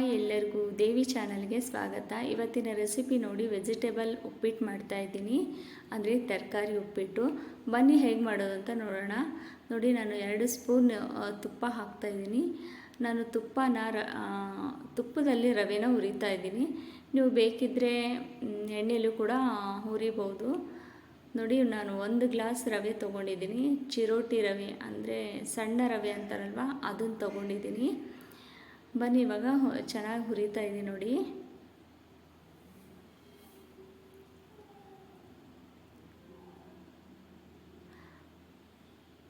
Hi ಎಲ್ಲರಿಗೂ ದೇವಿ ಚಾನಲ್ಗೆ ಸ್ವಾಗತ. ಇವತ್ತಿನ ರೆಸಿಪಿ ನೋಡಿ ವೆಜಿಟೇಬಲ್ ಉಪ್ಪಿಟ್ಟು ಮಾಡ್ತಾ ಇದ್ದೀನಿ. ಅಂದರೆ ತರಕಾರಿ ಉಪ್ಪಿಟ್ಟು. ಬನ್ನಿ ಹೇಗೆ ಮಾಡೋದು ಅಂತ ನೋಡೋಣ. ನೋಡಿ ನಾನು ಎರಡು ಸ್ಪೂನ್ ತುಪ್ಪ ಹಾಕ್ತಾಯಿದ್ದೀನಿ ನಾನು ತುಪ್ಪನ ರ ತುಪ್ಪದಲ್ಲಿ ರವೆನ ಹುರಿತಾ ಇದ್ದೀನಿ. ನೀವು ಬೇಕಿದ್ದರೆ ಎಣ್ಣೆಯಲ್ಲೂ ಕೂಡ ಹುರಿಬೋದು. ನೋಡಿ ನಾನು ಒಂದು ಗ್ಲಾಸ್ ರವೆ ತೊಗೊಂಡಿದ್ದೀನಿ. ಚಿರೋಟಿ ರವೆ ಅಂದರೆ ಸಣ್ಣ ರವೆ ಅಂತಾರಲ್ವ, ಅದನ್ನು ತೊಗೊಂಡಿದ್ದೀನಿ. ಬನ್ನಿ, ಇವಾಗ ಚೆನ್ನಾಗಿ ಹುರಿತಾ ಇದೆ ನೋಡಿ.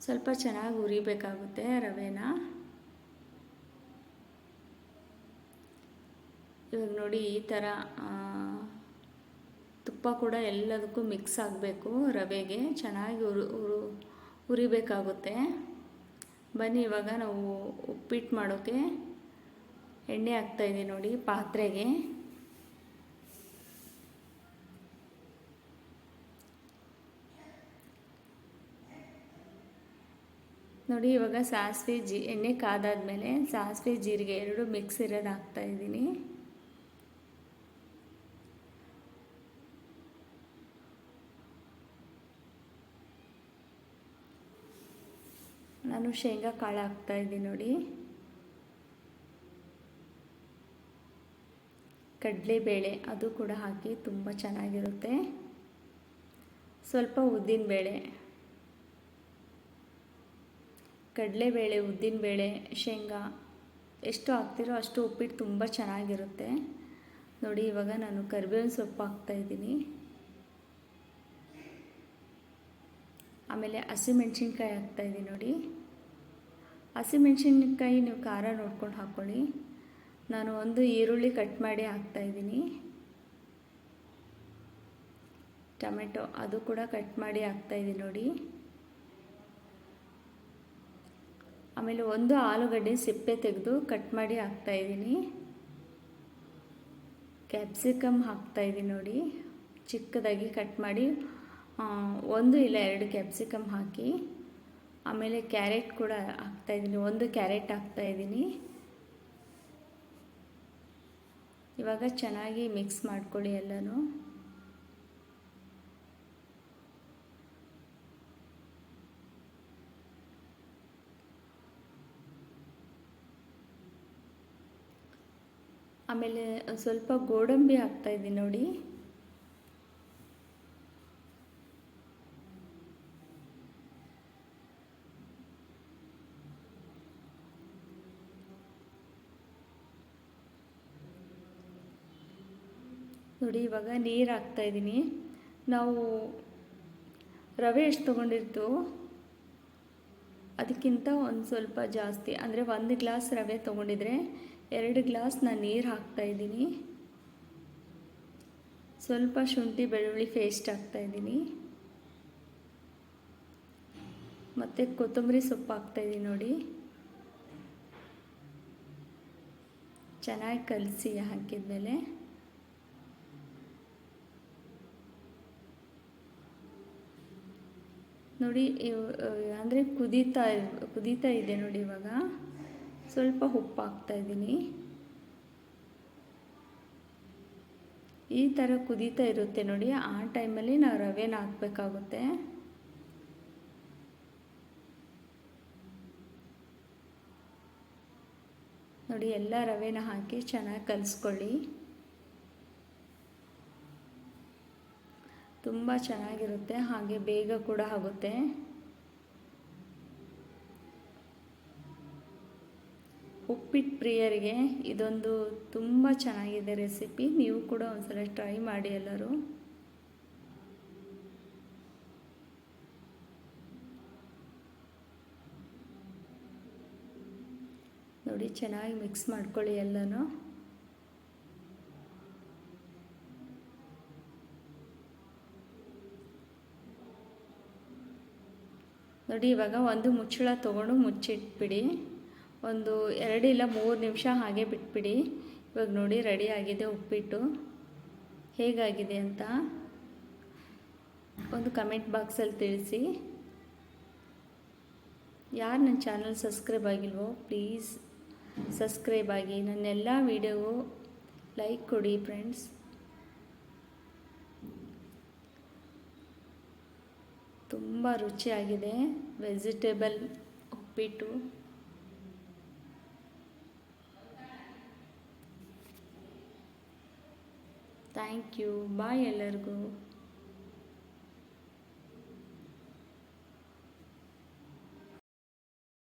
ಸ್ವಲ್ಪ ಚೆನ್ನಾಗಿ ಹುರಿಬೇಕಾಗುತ್ತೆ ರವೆನ. ಇವಾಗ ನೋಡಿ ಈ ಥರ ತುಪ್ಪ ಕೂಡ ಎಲ್ಲದಕ್ಕೂ ಮಿಕ್ಸ್ ಆಗಬೇಕು ರವೆಗೆ. ಚೆನ್ನಾಗಿ ಉರು ಉರು ಹುರಿಬೇಕಾಗುತ್ತೆ. ಬನ್ನಿ, ಇವಾಗ ನಾವು ಉಪ್ಪಿಟ್ಟು ಮಾಡೋಕ್ಕೆ ಎಣ್ಣೆ ಹಾಕ್ತಾಯಿದ್ದೀನಿ ನೋಡಿ, ಪಾತ್ರೆಗೆ. ನೋಡಿ, ಇವಾಗ ಸಾಸಿವೆ ಜಿ, ಎಣ್ಣೆ ಕಾದಾದ್ಮೇಲೆ ಸಾಸಿವೆ ಜೀರಿಗೆ ಎರಡು ಮಿಕ್ಸ್ ಇರೋದು ಹಾಕ್ತಾ ಇದ್ದೀನಿ. ನಾನು ಶೇಂಗಾ ಕಾಳು ಹಾಕ್ತಾ ಇದ್ದೀನಿ ನೋಡಿ. ಕಡಲೆಬೇಳೆ ಅದು ಕೂಡ ಹಾಕಿ ತುಂಬ ಚೆನ್ನಾಗಿರುತ್ತೆ. ಸ್ವಲ್ಪ ಉದ್ದಿನಬೇಳೆ ಕಡಲೆಬೇಳೆ ಉದ್ದಿನಬೇಳೆ ಶೇಂಗಾ ಎಷ್ಟು ಹಾಕ್ತಿರೋ ಅಷ್ಟು ಉಪ್ಪಿಟ್ಟು ತುಂಬ ಚೆನ್ನಾಗಿರುತ್ತೆ. ನೋಡಿ, ಇವಾಗ ನಾನು ಕರಿಬೇವಿನ ಸೊಪ್ಪು ಹಾಕ್ತಾಯಿದ್ದೀನಿ ಆಮೇಲೆ ಹಸಿಮೆಣ್ಸಿನ್ಕಾಯಿ ಹಾಕ್ತಾಯಿದ್ದೀನಿ ನೋಡಿ. ಹಸಿಮೆಣ್ಸಿನ್ಕಾಯಿ ನೀವು ಖಾರ ನೋಡ್ಕೊಂಡು ಹಾಕ್ಕೊಳ್ಳಿ ನಾನು ಒಂದು ಈರುಳ್ಳಿ ಕಟ್ ಮಾಡಿ ಹಾಕ್ತಾಯಿದ್ದೀನಿ ಟೊಮೆಟೊ ಅದು ಕೂಡ ಕಟ್ ಮಾಡಿ ಹಾಕ್ತಾಯಿದ್ದೀನಿ ನೋಡಿ. ಆಮೇಲೆ ಒಂದು ಆಲೂಗಡ್ಡೆ ಸಿಪ್ಪೆ ತೆಗೆದು ಕಟ್ ಮಾಡಿ ಹಾಕ್ತಾಯಿದ್ದೀನಿ ಕ್ಯಾಪ್ಸಿಕಮ್ ಹಾಕ್ತಾಯಿದ್ದೀನಿ ನೋಡಿ. ಚಿಕ್ಕದಾಗಿ ಕಟ್ ಮಾಡಿ ಒಂದು ಇಲ್ಲ ಎರಡು ಕ್ಯಾಪ್ಸಿಕಮ್ ಹಾಕಿ, ಆಮೇಲೆ ಕ್ಯಾರೆಟ್ ಕೂಡ ಹಾಕ್ತಾಯಿದ್ದೀನಿ ಒಂದು ಕ್ಯಾರೆಟ್ ಹಾಕ್ತಾಯಿದ್ದೀನಿ ಇವಾಗ ಚೆನ್ನಾಗಿ ಮಿಕ್ಸ್ ಮಾಡ್ಕೊಳ್ಳಿ ಎಲ್ಲನೂ. ಆಮೇಲೆ ಸ್ವಲ್ಪ ಗೋಡಂಬಿ ಹಾಕ್ತಾಯಿದ್ದೀನಿ ನೋಡಿ. ನೋಡಿ, ಇವಾಗ ನೀರು ಹಾಕ್ತಾ ಇದ್ದೀನಿ. ನಾವು ರವೆ ಎಷ್ಟು ತೊಗೊಂಡಿರ್ತು ಅದಕ್ಕಿಂತ ಒಂದು ಸ್ವಲ್ಪ ಜಾಸ್ತಿ, ಅಂದರೆ ಒಂದು ಗ್ಲಾಸ್ ರವೆ ತೊಗೊಂಡಿದ್ರೆ ಎರಡು ಗ್ಲಾಸ್ ನಾನು ನೀರು ಹಾಕ್ತಾ ಇದ್ದೀನಿ. ಸ್ವಲ್ಪ ಶುಂಠಿ, ಬೆಳ್ಳುಳ್ಳಿ ಪೇಸ್ಟ್ ಹಾಕ್ತಾ ಇದ್ದೀನಿ. ಮತ್ತು ಕೊತ್ತಂಬರಿ ಸೊಪ್ಪು ಹಾಕ್ತಾ ಇದ್ದೀನಿ ನೋಡಿ. ಚೆನ್ನಾಗಿ ಕಲಸಿ ಹಾಕಿದ್ಮೇಲೆ. ನೋಡಿ ಅಂದರೆ ಕುದೀತಾ ಕುದೀತಾ ಇದೆ ನೋಡಿ ಇವಾಗ. ಸ್ವಲ್ಪ ಉಪ್ಪು ಹಾಕ್ತಾ ಇದ್ದೀನಿ. ಈ ಥರ ಕುದೀತಾ ಇರುತ್ತೆ ನೋಡಿ, ಆ ಟೈಮಲ್ಲಿ ನಾವು ರವೆನ ಹಾಕಬೇಕಾಗುತ್ತೆ. ನೋಡಿ, ಎಲ್ಲ ರವೆನ ಹಾಕಿ ಚೆನ್ನಾಗಿ ಕಲಿಸ್ಕೊಳ್ಳಿ. ತುಂಬ ಚೆನ್ನಾಗಿರುತ್ತೆ, ಹಾಗೆ ಬೇಗ ಕೂಡ ಆಗುತ್ತೆ. ಉಪ್ಪಿಟ್ಟು ಪ್ರಿಯರಿಗೆ ಇದೊಂದು ತುಂಬ ಚೆನ್ನಾಗಿದೆ ರೆಸಿಪಿ, ನೀವು ಕೂಡ ಒಂದ್ಸಲ ಟ್ರೈ ಮಾಡಿ ಎಲ್ಲರೂ. ನೋಡಿ, ಚೆನ್ನಾಗಿ ಮಿಕ್ಸ್ ಮಾಡ್ಕೊಳ್ಳಿ ಎಲ್ಲನೂ. ನೋಡಿ, ಇವಾಗ ಒಂದು ಮುಚ್ಚಳ ತೊಗೊಂಡು ಮುಚ್ಚಿಟ್ಬಿಡಿ. ಒಂದು ಎರಡು ಇಲ್ಲ ಮೂರು ನಿಮಿಷ ಹಾಗೆ ಬಿಟ್ಬಿಡಿ. ಇವಾಗ ನೋಡಿ, ರೆಡಿ ಆಗಿದೆ ಉಪ್ಪಿಟ್ಟು. ಹೇಗಾಗಿದೆ ಅಂತ ಒಂದು ಕಮೆಂಟ್ ಬಾಕ್ಸಲ್ಲಿ ತಿಳಿಸಿ. ಯಾರು ನನ್ನ ಚಾನಲ್ ಸಬ್ಸ್ಕ್ರೈಬ್ ಆಗಿಲ್ವೋ, ಪ್ಲೀಸ್ ಸಬ್ಸ್ಕ್ರೈಬ್ ಆಗಿ. ನನ್ನೆಲ್ಲ ವೀಡಿಯೋಗೂ ಲೈಕ್ ಕೊಡಿ ಫ್ರೆಂಡ್ಸ್. ತುಂಬ ರುಚಿಯಾಗಿದೆ. ವೆಜಿಟೇಬಲ್ ಉಪ್ಪಿಟ್ಟು. ಥ್ಯಾಂಕ್ ಯು ಬಾಯ್ ಎಲ್ಲರಿಗೂ.